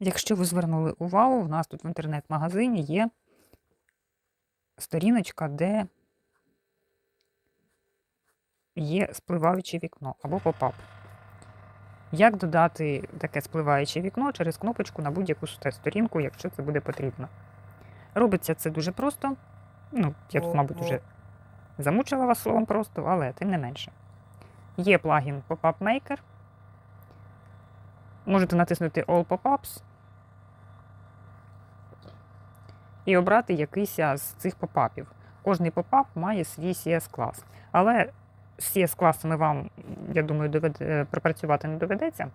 Якщо ви звернули увагу, в нас тут в інтернет-магазині є сторіночка, де є спливаюче вікно або попап. Як додати таке спливаюче вікно через кнопочку на будь-яку сторінку, якщо це буде потрібно? Робиться це дуже просто. Ну, я тут, мабуть, вже замучила вас словом просто, але тим не менше. Є плагін Pop-up Maker. Можете натиснути All Pop-ups і обрати якийсь з цих попапів. Кожний попап має свій CS-клас. Але з CS-класами вам, я думаю, довед... е, пропрацювати не доведеться.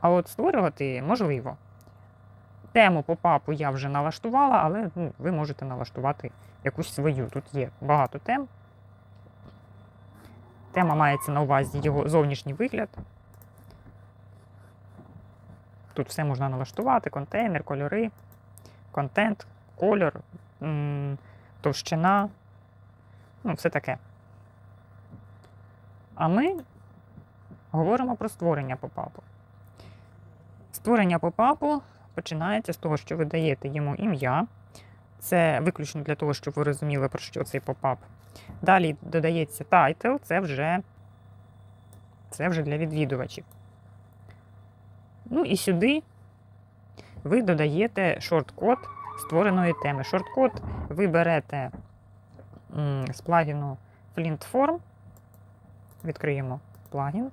А от створювати можливо. Тему попапу я вже налаштувала, але ну, ви можете налаштувати якусь свою. Тут є багато тем. Тема мається на увазі його зовнішній вигляд. Тут все можна налаштувати: контейнер, кольори, контент, кольор, товщина, ну, все таке. А ми говоримо про створення попапу. Створення попапу починається з того, що ви даєте йому ім'я. Це виключно для того, щоб ви розуміли, про що цей попап. Далі додається тайтл, це вже, це вже для відвідувачів. Ну і сюди ви додаєте шорт-код створеної теми. Шорт-код ви берете з плагіну FlintForm, відкриємо плагін.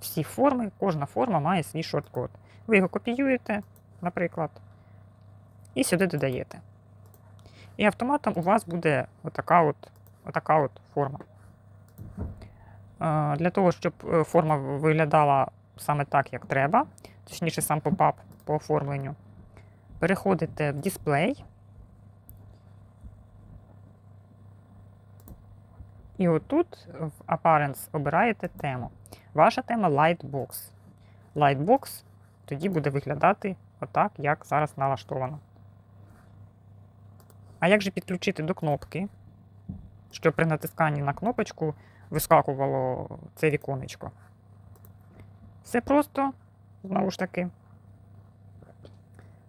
Всі форми, кожна форма має свій шорт-код. Ви його копіюєте, наприклад, і сюди додаєте. І автоматом у вас буде отака от, отака от форма. Е, Для того, щоб е, форма виглядала саме так, як треба, точніше, сам попап по оформленню, переходите в дисплей. І отут в Appearance обираєте тему. Ваша тема Lightbox. Lightbox тоді буде виглядати отак, як зараз налаштовано. А як же підключити до кнопки, щоб при натисканні на кнопочку вискакувало це віконечко? Все просто, знову ж таки.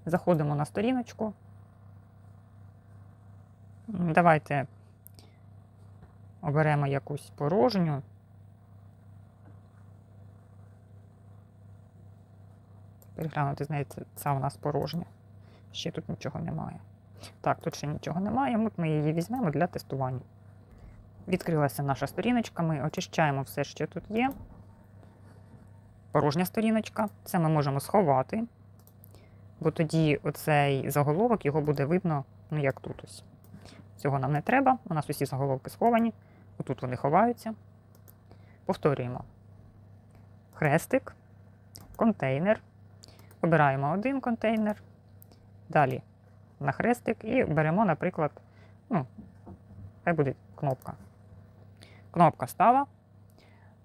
Заходимо на сторіночку. Давайте оберемо якусь порожню. Переглянути, знаєте, ця у нас порожня. Ще тут нічого немає. Так, тут ще нічого немає. Ми її візьмемо для тестування. Відкрилася наша сторіночка. Ми очищаємо все, що тут є. Порожня сторіночка. Це ми можемо сховати, бо тоді оцей заголовок його буде видно, ну як тут ось. Цього нам не треба. У нас усі заголовки сховані. Отут вони ховаються. Повторюємо. Хрестик, контейнер. Обираємо один контейнер. Далі на хрестик і беремо, наприклад, ну, хай буде кнопка. Кнопка стала.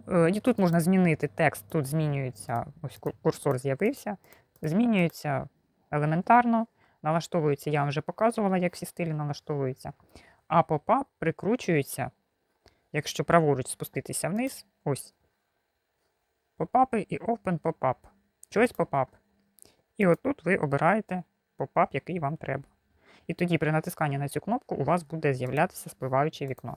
Е, І тут можна змінити текст, тут змінюється, ось курсор з'явився, змінюється елементарно, налаштовується, я вам вже показувала, як всі стилі налаштовуються. А попап прикручується, якщо праворуч спуститися вниз, ось. Попапи і Open Pop-up. Choice Pop-up. І отут ви обираєте попап, який вам треба. І тоді при натисканні на цю кнопку у вас буде з'являтися спливаюче вікно.